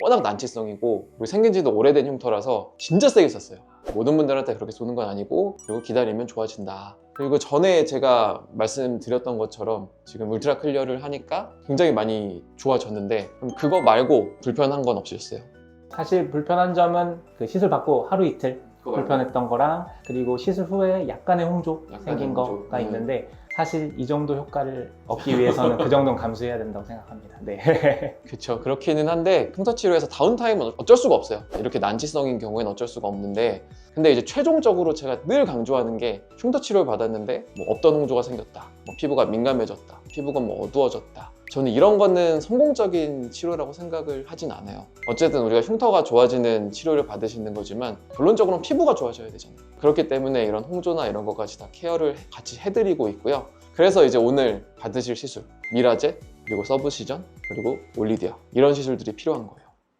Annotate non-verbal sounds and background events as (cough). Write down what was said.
워낙 난치성이고 생긴 지도 오래된 흉터라서 진짜 세게 썼어요. 모든 분들한테 그렇게 쏘는 건 아니고 그리고 기다리면 좋아진다. 그리고 전에 제가 말씀드렸던 것처럼 지금 울트라 클리어를 하니까 굉장히 많이 좋아졌는데 그거 말고 불편한 건 없으셨어요? 사실 불편한 점은 그 시술 받고 하루 이틀 불편했던 거랑 그리고 시술 후에 약간의 홍조 약간의 생긴 홍조. 거가 음. 있는데 사실 이 정도 효과를 얻기 위해서는 그 정도는 감수해야 된다고 생각합니다. 네. (laughs) 그렇죠. 그렇기는 한데 흉터 치료에서 다운타임은 어쩔 수가 없어요. 이렇게 난치성인 경우에는 어쩔 수가 없는데 근데 이제 최종적으로 제가 늘 강조하는 게 흉터 치료를 받았는데 뭐 없던 홍조가 생겼다. 뭐 피부가 민감해졌다. 피부가 뭐 어두워졌다. 저는 이런 거는 성공적인 치료라고 생각을 하진 않아요. 어쨌든 우리가 흉터가 좋아지는 치료를 받으시는 거지만 결론적으로는 피부가 좋아져야 되잖아요. 그렇기 때문에 이런 홍조나 이런 것까지 다 케어를 같이 해드리고 있고요. 그래서 이제 오늘 받으실 시술 미라젯 그리고 서브 시전 그리고 올리디아 이런 시술들이 필요한 거예요.